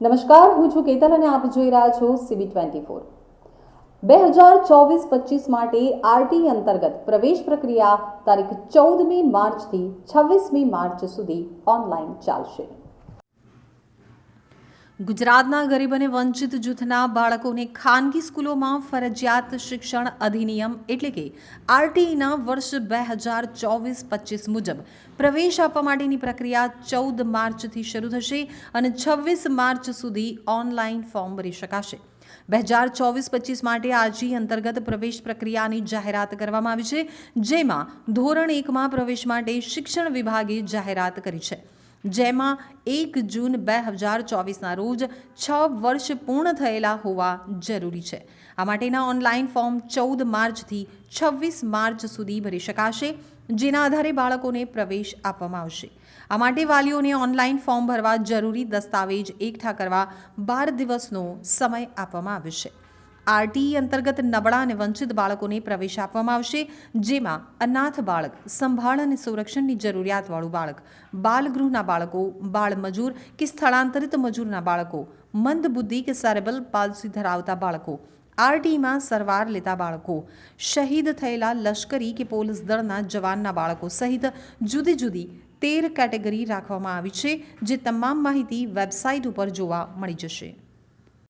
નમસ્કાર, હું છું કેતન અને આપ જોઈ રહ્યા છો સીબી ટ્વેન્ટી ફોર બે હજાર ચોવીસ પચીસ માટે આરટી અંતર્ગત પ્રવેશ પ્રક્રિયા તારીખ ચૌદમી માર્ચથી છવ્વીસમી માર્ચ સુધી ઓનલાઈન ચાલશે. ગુજરાતના ગરીબ અને વંચિત જૂથના બાળકોને ખાનગી સ્કૂલોમાં ફરજિયાત શિક્ષણ અધિનિયમ એટલે કે આરટીઈના વર્ષ બે હજાર ચોવીસ પચીસ મુજબ પ્રવેશ આપવા માટેની પ્રક્રિયા ચૌદ માર્ચથી શરૂ થશે અને છવ્વીસ માર્ચ સુધી ઓનલાઈન ફોર્મ ભરી શકાશે. બે હજાર ચોવીસ પચીસ માટે આજી અંતર્ગત પ્રવેશ પ્રક્રિયાની જાહેરાત કરવામાં આવી છે, જેમાં ધોરણ એકમાં પ્રવેશ માટે શિક્ષણ વિભાગે જાહેરાત કરી છે. જેમાં એક જૂન બે હજાર ચોવીસના રોજ છ વર્ષ પૂર્ણ થયેલા હોવા જરૂરી છે. આ માટેના ઓનલાઈન ફોર્મ ચૌદ માર્ચથી છવ્વીસ માર્ચ સુધી ભરી શકાશે, જેના આધારે બાળકોને પ્રવેશ આપવામાં આવશે. આ માટે વાલીઓને ઓનલાઈન ફોર્મ ભરવા જરૂરી દસ્તાવેજ એકઠા કરવા બાર દિવસનો સમય આપવામાં આવ્યો છે. આરટીઈ અંતર્ગત નબળા અને વંચિત બાળકોને પ્રવેશ આપવામાં આવશે, જેમાં અનાથ બાળક, સંભાળ અને સંરક્ષણની જરૂરિયાતવાળું બાળક, બાલગૃહના બાળકો બાળ મજૂર કે સ્થળાંતરિત મજૂરના બાળકો, મંદ બુદ્ધિ કે સેરેબલ પાલસી ધરાવતા બાળકો, આરટીઈમાં સરવાર લેતા બાળકો, શહીદ થયેલા લશ્કરી કે પોલીસ દળના જવાનના બાળકો સહિત જુદી જુદી તેર કેટેગરી રાખવામાં આવી છે, જે તમામ માહિતી વેબસાઇટ ઉપર જોવા મળી જશે.